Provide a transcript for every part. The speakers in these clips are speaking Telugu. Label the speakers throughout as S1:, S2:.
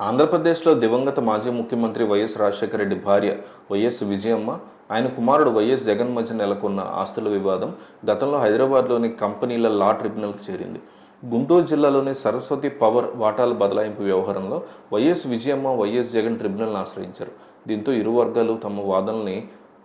S1: ఆంధ్రప్రదేశ్లో దివంగత మాజీ ముఖ్యమంత్రి వైఎస్ రాజశేఖర రెడ్డి భార్య వైఎస్ విజయమ్మ ఆయన కుమారుడు వైఎస్ జగన్ మధ్య నెలకొన్న ఆస్తుల వివాదం గతంలో హైదరాబాద్లోని కంపెనీల లా ట్రిబ్యునల్కి చేరింది. గుంటూరు జిల్లాలోని సరస్వతి పవర్ వాటాల బదలాయింపు వ్యవహారంలో వైఎస్ విజయమ్మ వైఎస్ జగన్ ట్రిబ్యునల్ని ఆశ్రయించారు. దీంతో ఇరు వర్గాలు తమ వాదనల్ని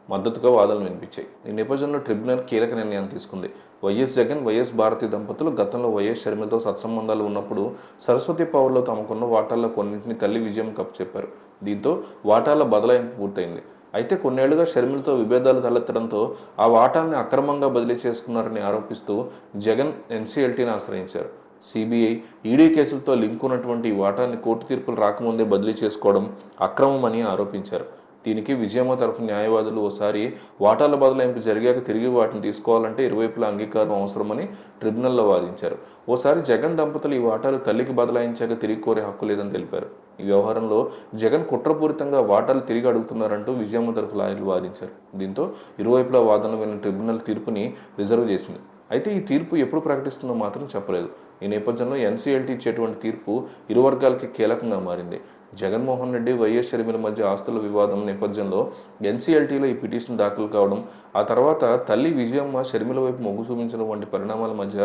S1: మద్దతుగా వాదనలు వినిపించాయి. ఈ నేపథ్యంలో ట్రిబ్యునల్ కీలక నిర్ణయం తీసుకుంది. వైఎస్ జగన్ వైఎస్ భారతి దంపతులు గతంలో వైఎస్ షర్మిలతో సత్సంబంధాలు ఉన్నప్పుడు సరస్వతి పవర్లో తమకున్న వాటాల్లో కొన్నింటిని తల్లి విజయం కప్పచెప్పారు దీంతో వాటాల బదలాయింపు పూర్తయింది. అయితే కొన్నేళ్ళుగా షర్మిలతో విభేదాలు తలెత్తడంతో ఆ వాటాల్ని అక్రమంగా బదిలీ చేసుకున్నారని ఆరోపిస్తూ జగన్ ఎన్సీఎల్టీని ఆశ్రయించారు. సిబిఐ ఈడీ కేసులతో లింక్ ఉన్నటువంటి ఈ వాటాన్ని కోర్టు తీర్పులు రాకముందే బదిలీ చేసుకోవడం అక్రమమని ఆరోపించారు. దీనికి విజయమ్మ తరఫు న్యాయవాదులు ఓసారి వాటాల బదలాయింపు జరిగాక తిరిగి వాటిని తీసుకోవాలంటే ఇరువైపుల అంగీకారం అవసరమని ట్రిబ్యునల్లో వాదించారు. ఓసారి జగన్ దంపతులు ఈ వాటాలు తల్లికి బదలాయించాక తిరిగి కోరే హక్కు లేదని తెలిపారు. ఈ వ్యవహారంలో జగన్ కుట్రపూరితంగా వాటాలు తిరిగి అడుగుతున్నారంటూ విజయమ్మ తరఫు లాయర్లు వాదించారు. దీంతో ఇరువైపుల వాదనలు విన్న ట్రిబ్యునల్ తీర్పుని రిజర్వ్ చేసింది. అయితే ఈ తీర్పు ఎప్పుడు ప్రకటిస్తుందో మాత్రం చెప్పలేదు. ఈ నేపథ్యంలో ఎన్సీఎల్టీ ఇచ్చేటువంటి తీర్పు ఇరు వర్గాలకి కీలకంగా మారింది. జగన్మోహన్ రెడ్డి వైఎస్ షర్మిల మధ్య ఆస్తుల వివాదం నేపథ్యంలో ఎన్సీఎల్టీలో ఈ పిటిషన్ దాఖలు కావడం ఆ తర్వాత తల్లి విజయమ్మ షర్మిల వైపు మొగ్గు చూపించడం వంటి పరిణామాల మధ్య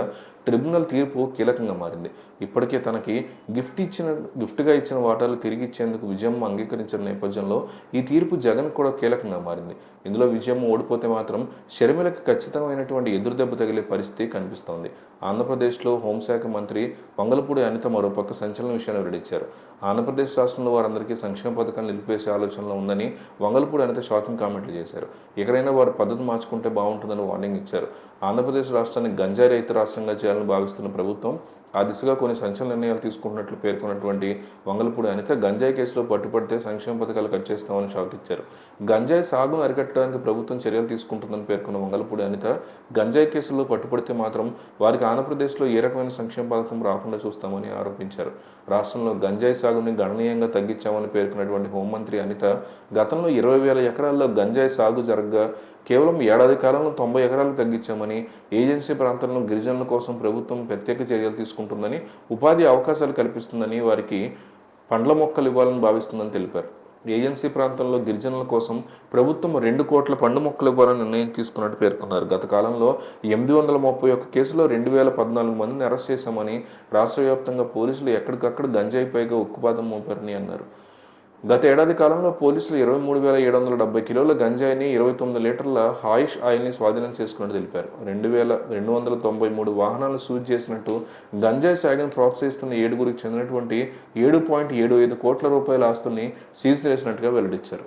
S1: ట్రిబ్యునల్ తీర్పు కీలకంగా మారింది. ఇప్పటికే తనకి గిఫ్ట్ ఇచ్చిన గిఫ్ట్గా ఇచ్చిన వాటాలు తిరిగి ఇచ్చేందుకు విజయమ్మ అంగీకరించిన నేపథ్యంలో ఈ తీర్పు జగన్ కూడా కీలకంగా మారింది. ఇందులో విజయమ్మ ఓడిపోతే మాత్రం షర్మిలకు ఖచ్చితమైనటువంటి ఎదురుదెబ్బ తగిలే పరిస్థితి కనిపిస్తోంది. ఆంధ్రప్రదేశ్లో హోంశాఖ మంత్రి పొంగలపూడి అనిత మరోపక్క సంచలన విషయాన్ని వెల్లడించారు. ఆంధ్రప్రదేశ్ రాష్ట్రంలో వారందరికీ సంక్షేమ పథకాలు నిలిపివేసే ఆలోచనలో ఉందని వంగలపూడి అనిత షాకింగ్ కామెంట్లు చేశారు. ఎక్కడైనా వారు పద్ధతి మార్చుకుంటే బాగుంటుందని వార్నింగ్ ఇచ్చారు. ఆంధ్రప్రదేశ్ రాష్ట్రాన్ని గంజాయి రహిత రాష్ట్రంగా చేయాలని భావిస్తున్న ప్రభుత్వం ఆ దిశగా కొన్ని సంచలన నిర్ణయాలు తీసుకుంటున్నట్లు పేర్కొన్నటువంటి వంగలపూడి అనిత గంజాయి కేసులో పట్టుపడితే సంక్షేమ పథకాలు కట్ చేస్తామని షాక్ ఇచ్చారు. గంజాయి సాగును అరికట్టడానికి ప్రభుత్వం చర్యలు తీసుకుంటుందని పేర్కొన్న వంగలపూడి అనిత గంజాయి కేసుల్లో పట్టుపడితే మాత్రం వారికి ఆంధ్రప్రదేశ్లో ఏ రకమైన సంక్షేమ పథకం రాకుండా చూస్తామని ఆరోపించారు. రాష్ట్రంలో గంజాయి సాగుని గణనీయంగా తగ్గించామని పేర్కొన్నటువంటి హోంమంత్రి అనిత గతంలో ఇరవై వేల ఎకరాల్లో గంజాయి సాగు జరగగా కేవలం ఏడాది కాలంలో తొంభై ఎకరాలు తగ్గించామని ఏజెన్సీ ప్రాంతంలో గిరిజనుల కోసం ప్రభుత్వం ప్రత్యేక చర్యలు ఉంటుందని ఉపాధి అవకాశాలు కల్పిస్తుందని వారికి పండ్ల మొక్కలు ఇవ్వాలని భావిస్తుందని తెలిపారు. ఏజెన్సీ ప్రాంతంలో గిరిజనుల కోసం ప్రభుత్వం రెండు కోట్ల పండు మొక్కలు ఇవ్వాలని నిర్ణయం తీసుకున్నట్టు పేర్కొన్నారు. గత కాలంలో ఎనిమిది వందల ముప్పై ఒక్క కేసులో రెండు వేల పద్నాలుగు మందిని అరెస్ట్ చేశామని రాష్ట్ర వ్యాప్తంగా పోలీసులు ఎక్కడికక్కడ గంజాయి పైగా ఉక్కుపాదం మోపారని అన్నారు. గత ఏడాది కాలంలో పోలీసులు ఇరవై మూడు వేల ఏడు వందల డెబ్బై కిలోల గంజాయిని ఇరవై తొమ్మిది లీటర్ల హాయిష్ ఆయిల్ని స్వాధీనం చేసుకున్నట్టు తెలిపారు. రెండు వేల రెండు వందల తొంభై మూడు వాహనాలు సూజ్ చేసినట్టు గంజాయి సాగును ప్రోత్సహిస్తున్న ఏడుగురికి చెందినటువంటి ఏడు పాయింట్ ఏడు ఐదు కోట్ల రూపాయల ఆస్తుల్ని సీజ్ చేసినట్టుగా వెల్లడించారు.